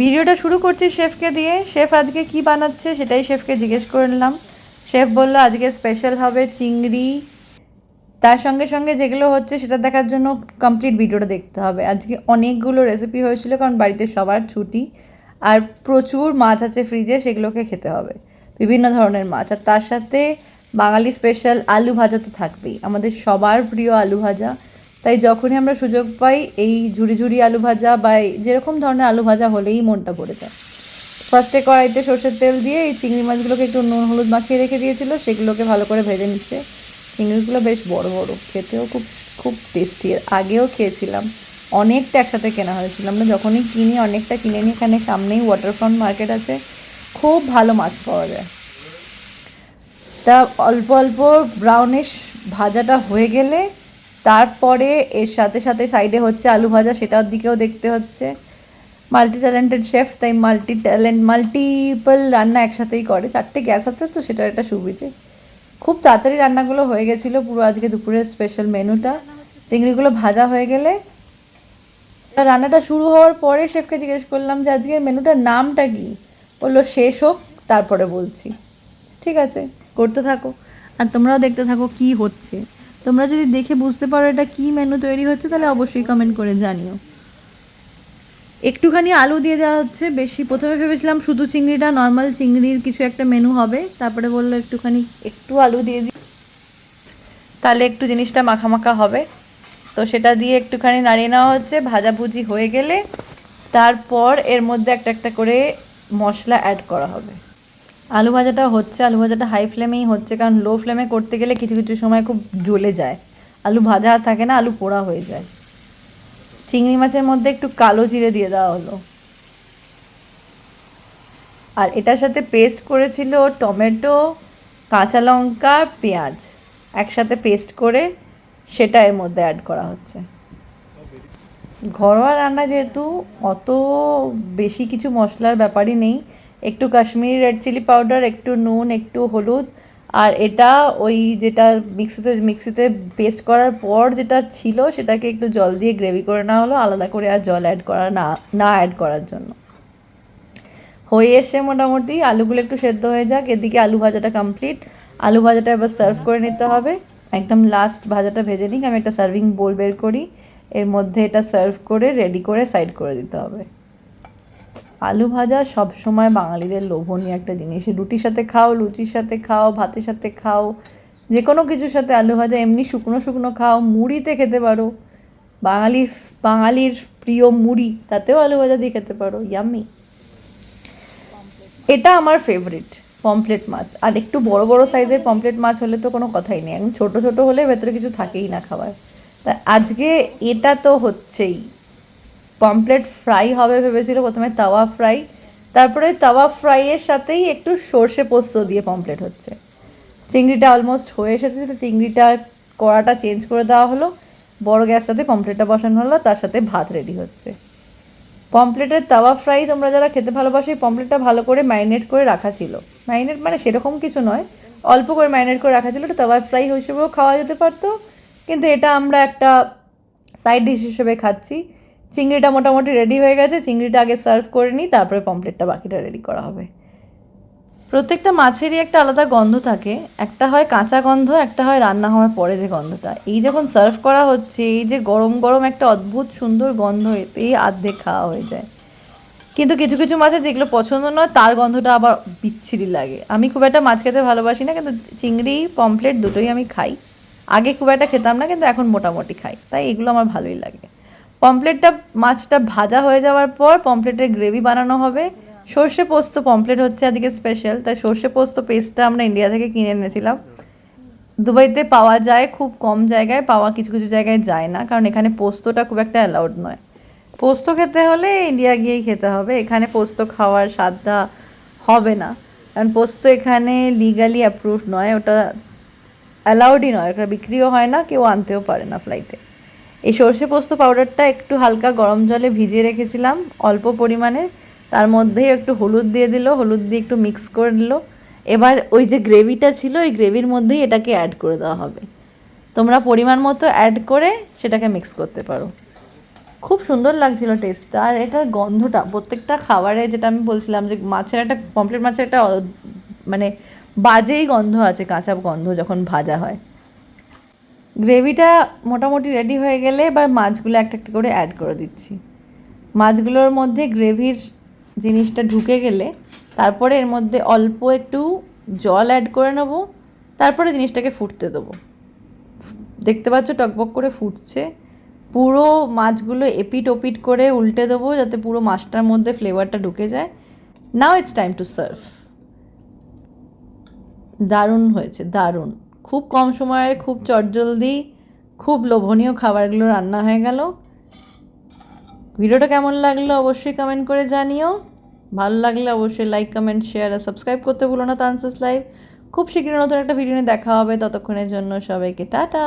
ভিডিওটা শুরু করছি শেফকে দিয়ে। শেফ আজকে কি বানাচ্ছে সেটাই শেফকে জিজ্ঞেস করে নিলাম। শেফ বলল, আজকে স্পেশাল হবে চিংড়ি। তার সঙ্গে সঙ্গে যেগুলো হচ্ছে সেটা দেখার জন্য কমপ্লিট ভিডিওটা দেখতে হবে। আজকে অনেকগুলো রেসিপি হয়েছিল, কারণ বাড়িতে সবার ছুটি। আর প্রচুর মাছ আছে ফ্রিজে সেগুলোকে খেতে হবে। বিভিন্ন ধরনের মাছ। আর তার সাথে বাঙালি স্পেশাল আলু ভাজা তো থাকবেই। আমাদের সবার প্রিয় আলু ভাজা। তাই যখনই আমরা সুযোগ পাই, এই ঝুড়ি ঝুড়ি আলু ভাজা বা যেরকম ধরনের আলু ভাজা হলেই মনটা ভরে যায়। ফার্স্টে কড়াইতে সর্ষের তেল দিয়ে এই চিংড়ি মাছগুলোকে একটু নুন হলুদ মাখিয়ে রেখে দিয়েছিল, সেগুলোকে ভালো করে ভেজে নিচ্ছে। চিংড়িগুলো বেশ বড় বড়, খেতেও খুব খুব টেস্টি আগেও খেয়েছিলাম। অনেকটা একসাথে কেনা হয়েছিল। আমরা যখনই কিনি, অনেকটা কিনে নিই। এখানে সামনেই ওয়াটারফ্রন্ট মার্কেট আছে। খুব ভালো মাছ পাওয়া যায়। তা অল্প অল্প ব্রাউনিশ ভাজাটা হয়ে গেলে তারপরে এর সাথে সাথে সাইডে হচ্ছে আলু ভাজা, সেটার দিকেও দেখতে হচ্ছে। মাল্টি ট্যালেন্টেড শেফ তাই মাল্টি ট্যালেন্ট মাল্টিপল রান্না একসাথেই করে। চারটে গ্যাস আছে তো, সেটার একটা সুবিধে। খুব তাড়াতাড়ি রান্নাগুলো হয়ে গেছিল পুরো আজকে দুপুরের স্পেশাল মেনুটা চিংড়িগুলো ভাজা হয়ে গেলে রান্নাটা শুরু হওয়ার পরে শেফকে জিজ্ঞেস করলাম যে, আজকের মেনুটার নামটা কি? বলল, শেষ হোক, তারপরে বলছি। ঠিক আছে, করতে থাকো। আর তোমরাও দেখতে থাকো কি হচ্ছে। তোমরা যদি দেখে বুঝতে পারো এটা কি মেনু তৈরি হচ্ছে, তাহলে অবশ্যই কমেন্ট করে জানিও। একটুখানি আলু দিয়ে দেওয়া হচ্ছে, বেশি প্রথমে ভেবেছিলাম শুধু চিংড়িটা নর্মাল চিংড়ির কিছু একটা মেনু হবে, তারপরে বলল একটুখানি একটু আলু দিয়ে দিই তাহলে একটু জিনিসটা মাখা মাখা হবে। তো সেটা দিয়ে একটুখানি নাড়িয়ে নেওয়া হচ্ছে ভাজাভুজি হয়ে গেলে, তারপর এর মধ্যে একটা একটা করে মশলা অ্যাড করা হবে। আলু ভাজাটা হচ্ছে, আলু ভাজাটা হাই ফ্লেমেই হচ্ছে, কারণ লো ফ্লেমে করতে গেলে কিছু কিছু সময় খুব জ্বলে যায়। আলু ভাজা থাকে না, আলু পোড়া হয়ে যায়। চিংড়ি মাছের মধ্যে একটু কালো জিরে দিয়ে দেওয়া হলো। আর এটার সাথে পেস্ট করেছিল টমেটো, কাঁচা লঙ্কা, পেঁয়াজ। একসাথে পেস্ট করে সেটা এর মধ্যে অ্যাড করা হচ্ছে। ঘরোয়া রান্না যেহেতু অত বেশি কিছু মশলার ব্যাপারই নেই একটু কাশ্মীরি রেড চিলি পাউডার একটু নুন, একটু হলুদ। আর এটা ওই যেটা মিক্সিতে মিক্সিতে পেস্ট করার পর যেটা ছিল, সেটাকে একটু জল দিয়ে গ্রেভি করে নেওয়া হলো। আলাদা করে আর জল অ্যাড করা না না অ্যাড করার জন্য। হয়ে এসে মোটামুটি। আলুগুলো একটু সেদ্ধ হয়ে যাক। এদিকে আলু ভাজাটা কমপ্লিট আলু ভাজাটা এবার সার্ভ করে নিতে হবে। একদম লাস্ট ভাজাটা ভেজে নিই আমি একটা সার্ভিং বোল বের করি। এর মধ্যে এটা সার্ভ করে রেডি করে সাইড করে দিতে হবে। আলু ভাজা সব সময় বাঙালিদের লোভনীয় একটা জিনিস। রুটির সাথে খাও, লুচির সাথে খাও, ভাতের সাথে খাও, যে কোনো কিছুর সাথে আলু ভাজা, এমনি শুকনো শুকনো খাও, মুড়িতে খেতে পারো। বাঙালি, বাঙালির প্রিয় মুড়ি, তাতেও আলু ভাজা দিয়ে খেতে পারো। ইয়াম্মি এটা আমার ফেভারিট পমপ্লেট মাছ। আর একটু বড় বড় সাইজের পমপ্লেট মাছ হলে তো কোনো কথাই নেই। একদম ছোটো ছোটো হলে ভেতরে কিছু থাকেই না খাবার। তা আজকে এটা তো হচ্ছেই। পমপ্লেট ফ্রাই হবে ভেবেছিল, প্রথমে তাওয়া ফ্রাই, তারপরে তাওয়া ফ্রাইয়ের সাথেই একটু সর্ষে পোস্ত দিয়ে পমপ্লেট হচ্ছে। চিংড়িটা অলমোস্ট হয়ে এসেছে চিংড়িটা কড়াটা চেঞ্জ করে দেওয়া হলো, বড় গ্যাসটাতে পমপ্লেটটা বসানো হলো, তার সাথে ভাত রেডি হচ্ছে। পমপ্লেটের তাওয়া ফ্রাই তোমরা যারা খেতে ভালোবাসো, এই পমপ্লেটটা ভালো করে ম্যারিনেট করে রাখা ছিল। ম্যারিনেট মানে সেরকম কিছু নয়, অল্প করে ম্যারিনেট করে রাখা ছিল এটা তাওয়া ফ্রাই হিসেবেও খাওয়া যেতে পারতো, কিন্তু এটা আমরা একটা সাইড ডিশ হিসেবে খাচ্ছি। চিংড়িটা মোটামুটি রেডি হয়ে গেছে, চিংড়িটা আগে সার্ভ করে নিই, তারপরে পমপ্লেটটা বাকিটা রেডি করা হবে। প্রত্যেকটা মাছেরই একটা আলাদা গন্ধ থাকে। একটা হয় কাঁচা গন্ধ, একটা হয় রান্না হওয়ার পরে যে গন্ধটা। এই যখন সার্ভ করা হচ্ছে, এই যে গরম গরম একটা অদ্ভুত সুন্দর গন্ধ এতেই আর্ধেক খাওয়া হয়ে যায়। কিন্তু কিছু কিছু মাছের যেগুলো পছন্দ নয়, তার গন্ধটা আবার বিচ্ছিরি লাগে। আমি খুব একটা মাছ খেতে ভালোবাসি না, কিন্তু চিংড়ি পমপ্লেট দুটোই আমি খাই। আগে খুব একটা খেতাম না, কিন্তু এখন মোটামুটি খাই। তাই এগুলো আমার ভালোই লাগে। পমপ্লেটটা মাছটা ভাজা হয়ে যাওয়ার পর পমপ্লেটের গ্রেভি বানানো হবে। সর্ষে পোস্ত পমপ্লেট হচ্ছে আজকে স্পেশাল তাই সর্ষে পোস্ত পেস্টটা আমরা ইন্ডিয়া থেকে কিনে এনেছিলাম। দুবাইতে পাওয়া যায় খুব কম জায়গায়, পাওয়া কিছু কিছু জায়গায় যায় না, কারণ এখানে পোস্তটা খুব একটা অ্যালাউড নয়। পোস্ত খেতে হলে ইন্ডিয়া গিয়েই খেতে হবে, এখানে পোস্ত খাওয়ার স্বাদটা হবে না। কারণ পোস্ত এখানে লিগালি অ্যাপ্রুভ নয়, ওটা অ্যালাউডই নয়, ওটা বিক্রিও হয় না, কেউ আনতেও পারে না ফ্লাইটে এই সর্ষে পোস্ত পাউডারটা একটু হালকা গরম জলে ভিজিয়ে রেখেছিলাম, অল্প পরিমাণে। তার মধ্যেই একটু হলুদ দিয়ে দিল, হলুদ দিয়ে একটু মিক্স করে দিল এবার ওই যে গ্রেভিটা ছিল, ওই গ্রেভির মধ্যেই এটাকে অ্যাড করে দেওয়া হবে। তোমরা পরিমাণ মতো অ্যাড করে সেটাকে মিক্স করতে পারো। খুব সুন্দর লাগছিল টেস্টটা আর এটার গন্ধটা, প্রত্যেকটা খাবারে যেটা আমি বলছিলাম যে মাছের একটা পমফ্লেট মাছের একটা মানে বাজেই গন্ধ আছে, কাঁচা গন্ধ যখন ভাজা হয়। গ্রেভিটা মোটামুটি রেডি হয়ে গেলে এবার মাছগুলো একটা একটা করে অ্যাড করে দিচ্ছি। মাছগুলোর মধ্যে গ্রেভির জিনিসটা ঢুকে গেলে তারপরে এর মধ্যে অল্প একটু জল অ্যাড করে নেব, তারপরে জিনিসটাকে ফুটতে দেবো। দেখতে পাচ্ছ টকবক করে ফুটছে। পুরো মাছগুলো এপিট ওপিট করে উল্টে দেবো যাতে পুরো মাছটার মধ্যে ফ্লেভারটা ঢুকে যায়। Now it's time to serve দারুণ হয়েছে, দারুণ। খুব কম সময়ে, খুব চটজলদি, খুব লোভনীয় খাবারগুলো রান্না হয়ে গেল। ভিডিওটা কেমন লাগল অবশ্যই কমেন্ট করে জানিও। ভালো লাগলে অবশ্যই লাইক কমেন্ট শেয়ার আর সাবস্ক্রাইব করতে ভুলো না তানসাস লাইভ খুব শীঘ্র নতুন একটা ভিডিও নিয়ে দেখা হবে, ততক্ষণের জন্য সবাইকে টাটা।